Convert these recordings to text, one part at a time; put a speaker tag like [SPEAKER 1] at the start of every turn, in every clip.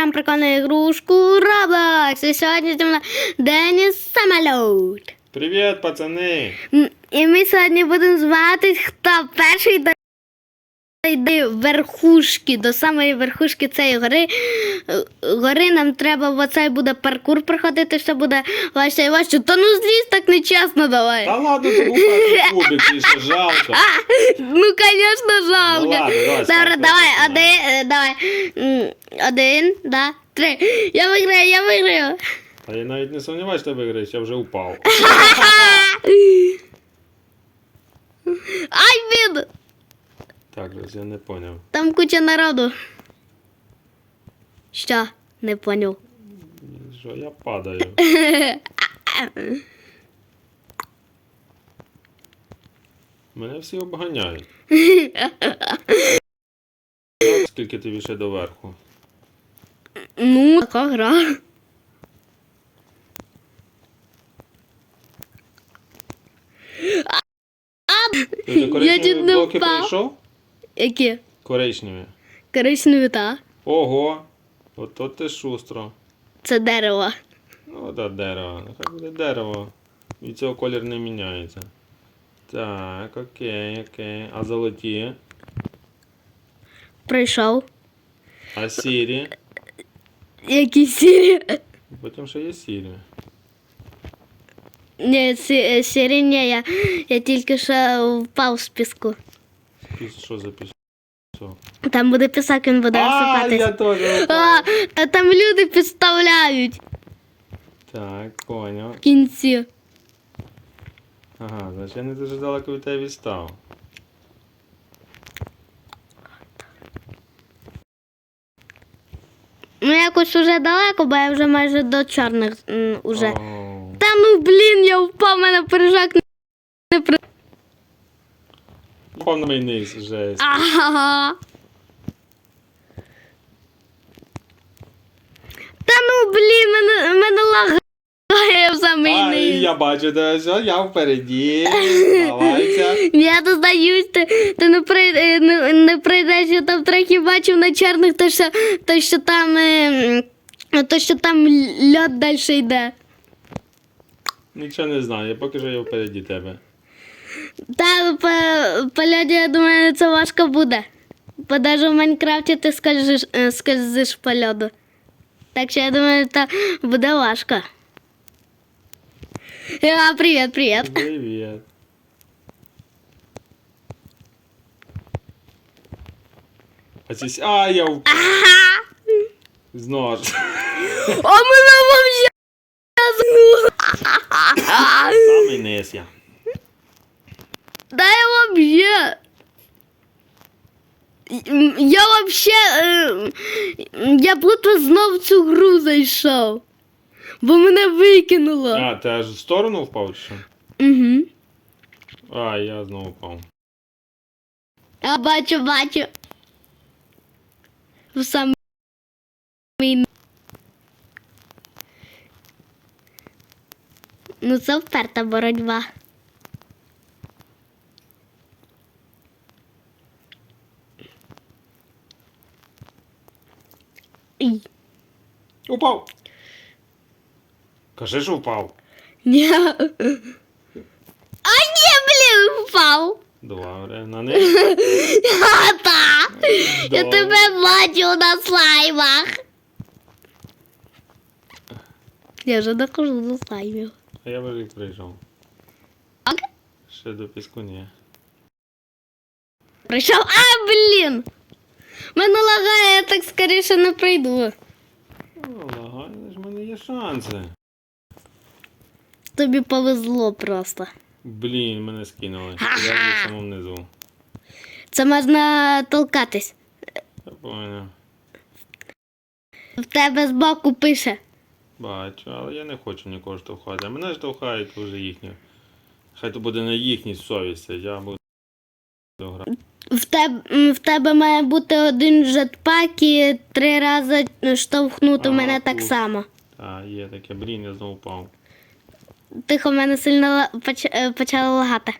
[SPEAKER 1] граємо прикольну ігрушку Roblox. І сьогодні зі мною Деніс Самоліт.
[SPEAKER 2] Привіт, пацани!
[SPEAKER 1] І ми сьогодні будемо звати, хто перший до- дойде верхушки, до самої верхушки цієї гори. Е, Гори нам треба в оцей буде паркур проходити, все буде важче і важче. Та ну злізь так нечесно давай.
[SPEAKER 2] Та ладно, це кубик, ще жалко.
[SPEAKER 1] Ну, звісно, жалко.
[SPEAKER 2] Ну, ладно, давай,
[SPEAKER 1] Добре, давай,
[SPEAKER 2] починай.
[SPEAKER 1] один, е, давай. Один, да, три. Я виграю, я виграю.
[SPEAKER 2] А я навіть не сумніваюся, що ти виграєш, я вже упав.
[SPEAKER 1] Ай, він!
[SPEAKER 2] Так, раз я не поняв.
[SPEAKER 1] Там куча народу. Що? Не поняв.
[SPEAKER 2] Що я падаю. Мене всі обганяють. Скільки тобі ще доверху?
[SPEAKER 1] Ну, така гра.
[SPEAKER 2] Ти вже
[SPEAKER 1] Я
[SPEAKER 2] коричневі
[SPEAKER 1] чуть не
[SPEAKER 2] блоки
[SPEAKER 1] впав.
[SPEAKER 2] пройшов?
[SPEAKER 1] Які?
[SPEAKER 2] Коричневі.
[SPEAKER 1] Коричневі, та.
[SPEAKER 2] Ого! Ото ти шустро.
[SPEAKER 1] Це дерево.
[SPEAKER 2] Ну, да, дерево. Нехай буде дерево. Від цього колір не міняється. Так, окей, окей. А золоті?
[SPEAKER 1] Прийшов.
[SPEAKER 2] А сірі?
[SPEAKER 1] Які сірі?
[SPEAKER 2] Потім ще є сірі.
[SPEAKER 1] Ні, сі- е, сірі ні, я, я тільки що впав з піску.
[SPEAKER 2] Піс- Що за піс?
[SPEAKER 1] Там буде пісок, він буде
[SPEAKER 2] А,
[SPEAKER 1] осипатись.
[SPEAKER 2] я теж.
[SPEAKER 1] А, та там люди підставляють
[SPEAKER 2] Так, поняв.
[SPEAKER 1] в кінці.
[SPEAKER 2] Ага, значить я не дуже далеко від тебе відстав.
[SPEAKER 1] Ну якось уже далеко, бо я вже майже до чорних м, уже.
[SPEAKER 2] Оу.
[SPEAKER 1] Та ну блін, я впав, мене пиріжок не при.
[SPEAKER 2] Повний мій низ, жесть.
[SPEAKER 1] Ага. Та ну блін, мене, мене лагає в самий
[SPEAKER 2] А,
[SPEAKER 1] низ.
[SPEAKER 2] Я бачу тебе, все, я впереді. Давайте.
[SPEAKER 1] Я доздаюсь, ти, ти не, прий, е, не, не прийдеш, я там трохи бачив на чорних, то що, то, що там. е, То, що там льод далі йде.
[SPEAKER 2] Нічого не знаю, я поки що я впереді тебе.
[SPEAKER 1] Та по, по льоді, я думаю, це важко буде. Бо навіть в Майнкрафті ти скользиш, е, скользиш по льоду. Так що я думаю, це буде важко. А, привіт, привіт.
[SPEAKER 2] Привіт. А ці... с- А, я впав.
[SPEAKER 1] Ага.
[SPEAKER 2] Знову ж.
[SPEAKER 1] А мене вообще згнуло.
[SPEAKER 2] Самий низ я.
[SPEAKER 1] Да я вообще. Я вообще. е, Я будто знов в цю гру зайшов. Бо мене викинуло.
[SPEAKER 2] А, ти аж в сторону впав чи що?
[SPEAKER 1] Угу.
[SPEAKER 2] А, я знову впав.
[SPEAKER 1] Я бачу, бачу. В самий. Ну, це вперта боротьба.
[SPEAKER 2] Упав! Кажи, що впав.
[SPEAKER 1] Ні. А ні, блін, впав.
[SPEAKER 2] Добре, на них.
[SPEAKER 1] А, та. Я
[SPEAKER 2] Добре.
[SPEAKER 1] тебе бачу на слаймах. Я вже дохожу до слаймів.
[SPEAKER 2] А я вже прийшов.
[SPEAKER 1] Ок.
[SPEAKER 2] Ще до піску ні.
[SPEAKER 1] Прийшов. А, блін! Мене лагає, я так скоріше не прийду.
[SPEAKER 2] О, лагай, але ж в мене є шанси.
[SPEAKER 1] Тобі повезло просто.
[SPEAKER 2] Блін, мене скинули. Я в самому низу.
[SPEAKER 1] Це можна толкатись.
[SPEAKER 2] Я.
[SPEAKER 1] В тебе збоку пише.
[SPEAKER 2] Бачу, але я не хочу нікого штовхати. А мене штовхають вже їхні. Хай то буде на їхній совісті, я буду грати.
[SPEAKER 1] В тебе, в тебе має бути один жетпак і три рази штовхнути
[SPEAKER 2] А,
[SPEAKER 1] мене так само.
[SPEAKER 2] Та, є таке, блін, я знову впав.
[SPEAKER 1] Тихо, в мене сильно поч- е, почало лагати.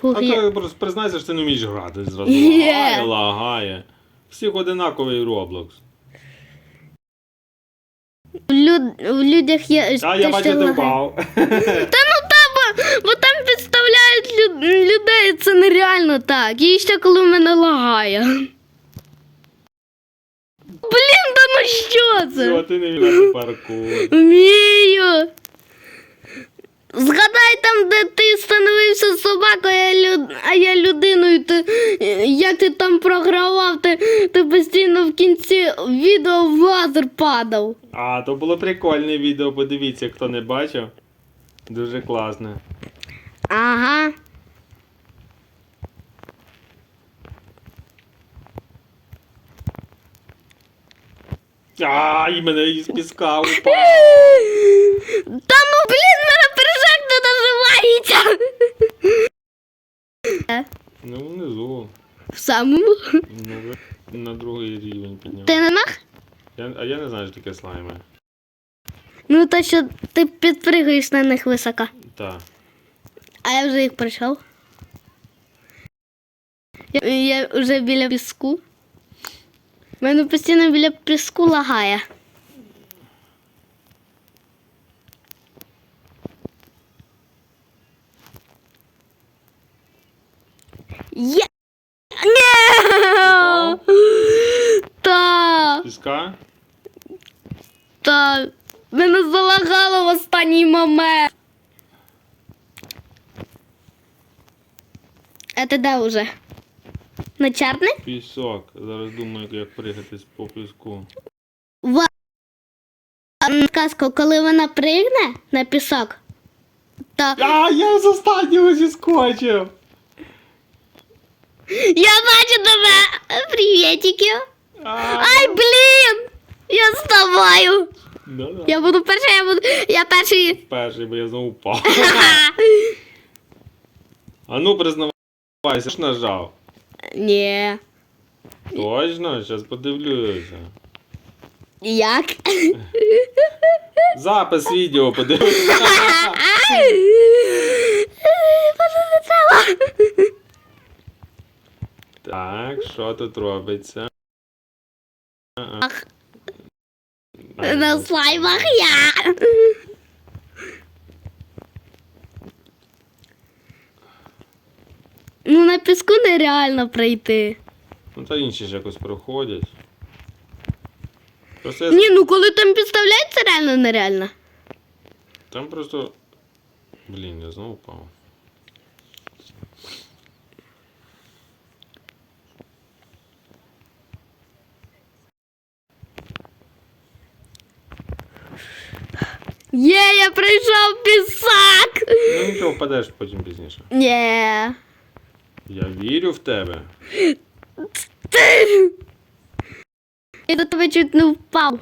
[SPEAKER 1] Хух,
[SPEAKER 2] А
[SPEAKER 1] я-
[SPEAKER 2] признайся, що ти не вмієш грати зразу. Лагає, лагає. Всіх одинаковий Roblox.
[SPEAKER 1] В, люд... в людях є.
[SPEAKER 2] А, я бачу, ти впав.
[SPEAKER 1] Та ну та, бо, бо там підставляють люд... людей, це нереально так. І ще коли в мене лагає. Блін, та ну що це?
[SPEAKER 2] ти не вмієш паркур.
[SPEAKER 1] Вмію. Згадай там, де ти становився собакою, а я, люд... а я людиною. Ти... Як ти там програвав, ти... ти постійно в кінці відео в лазер падав.
[SPEAKER 2] А, то було прикольне відео, подивіться, хто не бачив. Дуже класне.
[SPEAKER 1] Ага.
[SPEAKER 2] А, і мене із піска упав.
[SPEAKER 1] Та ну блін, мене прыжак не наживається.
[SPEAKER 2] Ну, внизу.
[SPEAKER 1] В самому.
[SPEAKER 2] Ну, на другий рівень підняв.
[SPEAKER 1] Ти не мах?
[SPEAKER 2] Я, а я не знаю, що таке слайми.
[SPEAKER 1] Ну то що ти підпригаєш на них високо.
[SPEAKER 2] Так.
[SPEAKER 1] А я вже їх пройшов. Я, я вже біля піску. У мене постійно біля піску лагає. Є! Ні! Та,
[SPEAKER 2] Піска?
[SPEAKER 1] та, мене залагало в останній момент. А ти де вже? На чарний?
[SPEAKER 2] Пісок. Зараз думаю, як пригати по піску.
[SPEAKER 1] В сказку, коли вона пригне на пісок, то
[SPEAKER 2] А, я з останнього зіскочив!
[SPEAKER 1] Я бачу тебе! Привітики! Ай, блін! Я з тобою!
[SPEAKER 2] да-да.
[SPEAKER 1] Я буду перший, я буду. Я перший.
[SPEAKER 2] Перший, бо я знову впав. А ну признавайся, ж нажав.
[SPEAKER 1] Ні.
[SPEAKER 2] Точно, зараз подивлюся.
[SPEAKER 1] Як?
[SPEAKER 2] Запис відео подивлюся. Так, що тут робиться?
[SPEAKER 1] Ах. На слаймах я. Ну, на піску нереально пройти.
[SPEAKER 2] Ну та інші ж якось проходять. Просто я...
[SPEAKER 1] Ні, ну коли там підставляється, реально нереально.
[SPEAKER 2] Там просто. Блін, я знову впав.
[SPEAKER 1] Є, я пройшов пісак.
[SPEAKER 2] Ну нічого, впадеш потім пізніше.
[SPEAKER 1] Ні.
[SPEAKER 2] Я вірю в тебе.
[SPEAKER 1] Я до тебе чуть не впав.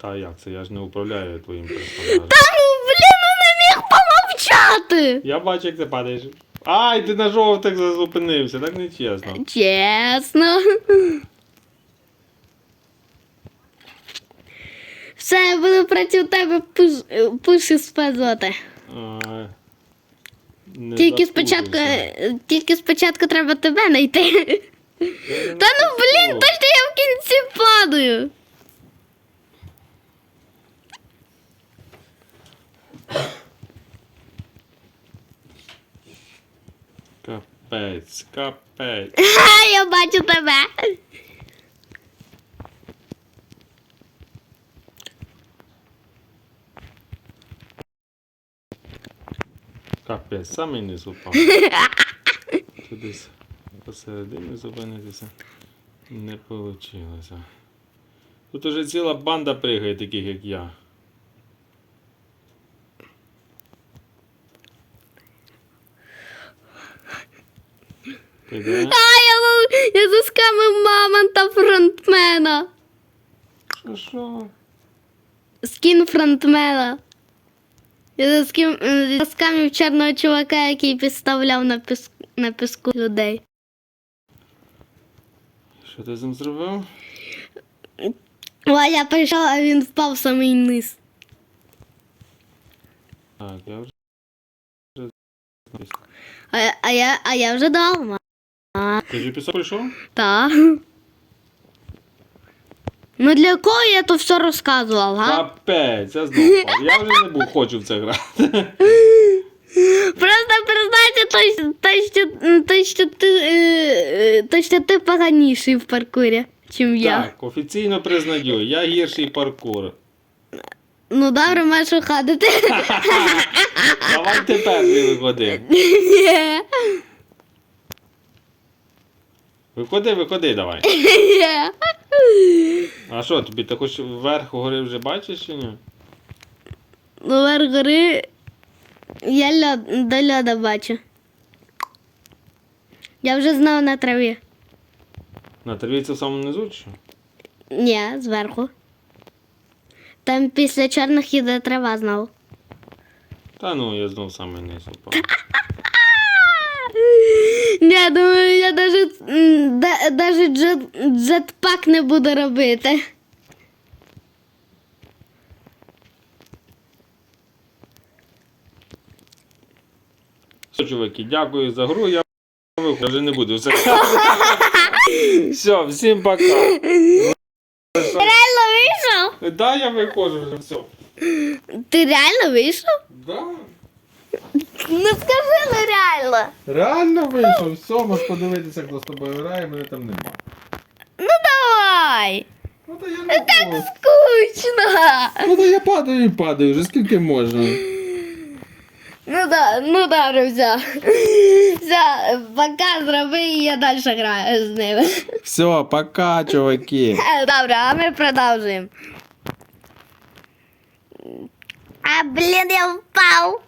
[SPEAKER 2] Та як це? Я ж не управляю твоїм персонажем.
[SPEAKER 1] Та ну, блін, ну не міг помовчати.
[SPEAKER 2] Я бачу, як ти падаєш. Ай, ти на жовтих зупинився, так нечесно.
[SPEAKER 1] Чесно. Все, я буду проти тебе пуш, пуші спазоти. Тільки спочатку, тільки спочатку треба тебе знайти. Та ну блін, то що я в кінці падаю.
[SPEAKER 2] Капець, капець.
[SPEAKER 1] Ха, я бачу тебе.
[SPEAKER 2] Капець, самий низ упав. Тут десь посередині зупинитися не вийшло. Тут уже ціла банда пригає, таких як я. Ти де?
[SPEAKER 1] А, я, я заскамив мамонта фронтмена.
[SPEAKER 2] Що?
[SPEAKER 1] Скін фронтмена. Заским, е, заскамив чорного чувака, який підставляв на, піск, на піску людей.
[SPEAKER 2] Що ти з ним зробив?
[SPEAKER 1] А я прийшов, а він впав в самий низ.
[SPEAKER 2] Так, я вже.
[SPEAKER 1] А, я- а, я, а я вже дома.
[SPEAKER 2] Ти вже пісок прийшов?
[SPEAKER 1] Та. Ну для кого я то все розказував, га?
[SPEAKER 2] Капець, я знову впав. Я вже не був, хочу в це грати.
[SPEAKER 1] Просто признайся, то, то, що, то, що ти, е, е, то, що ти поганіший в паркурі, чим я.
[SPEAKER 2] Так, офіційно признаю, я гірший паркур.
[SPEAKER 1] Ну добре, маєш уходити.
[SPEAKER 2] Давай тепер не виходи.
[SPEAKER 1] Ні.
[SPEAKER 2] Виходи, виходи, давай.
[SPEAKER 1] Ні.
[SPEAKER 2] А що, тобі ти хоч вверх гори вже бачиш чи ні?
[SPEAKER 1] Ну, вверх гори я льод, до льода бачу. Я вже знав на траві.
[SPEAKER 2] На траві це в самому низу чи що?
[SPEAKER 1] Ні, зверху. Там після чорних іде трава знову.
[SPEAKER 2] Та ну, я знов саме низ упав.
[SPEAKER 1] Ні, думаю, я даже, да- даже джет, джетпак не буду робити.
[SPEAKER 2] Все, чуваки, дякую за гру. Я я вже не буду все. Все, всім пока.
[SPEAKER 1] Реально вийшов?
[SPEAKER 2] Да, я виходжу вже, все.
[SPEAKER 1] Ти реально вийшов?
[SPEAKER 2] Да.
[SPEAKER 1] Ну скажи, ну реально.
[SPEAKER 2] Реально вийшов, все, можеш подивитися, хто з тобою грає, мене там нема.
[SPEAKER 1] Ну давай.
[SPEAKER 2] Ну то я не можу.
[SPEAKER 1] Скучно.
[SPEAKER 2] Ну то я падаю і падаю, вже скільки можна.
[SPEAKER 1] Ну да, ну добре, все. Все, пока зроби і я далі граю з ними.
[SPEAKER 2] Все, пока, чуваки.
[SPEAKER 1] Добре, а ми продовжуємо. А, блін, я впав.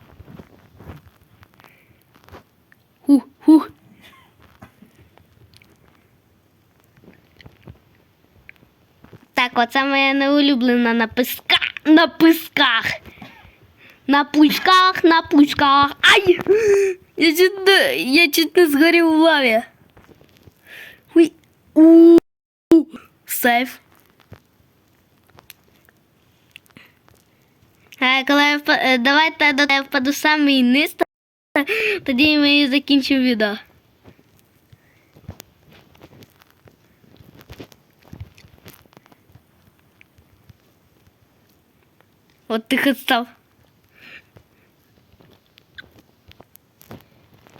[SPEAKER 1] Хух, хух. Так, оце моя неулюблена на піска. На пісках. На пучках, на пучках. Ай! Я чуть не, я чуть не згорів в лаві. Уй. У. Сейф. А коли я впа- е, давайте я впаду самий низ, тоді ми і закінчимо відео. От ти хоч став.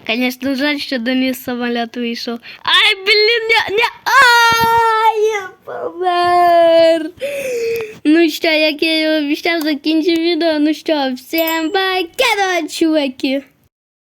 [SPEAKER 1] Конечно, жаль, що Денис самоліт вийшов. Ай, блін, я, я, ай, я помер. Ну що, як я і обіцяв, закінчив відео. Ну що, всім пока, чуваки.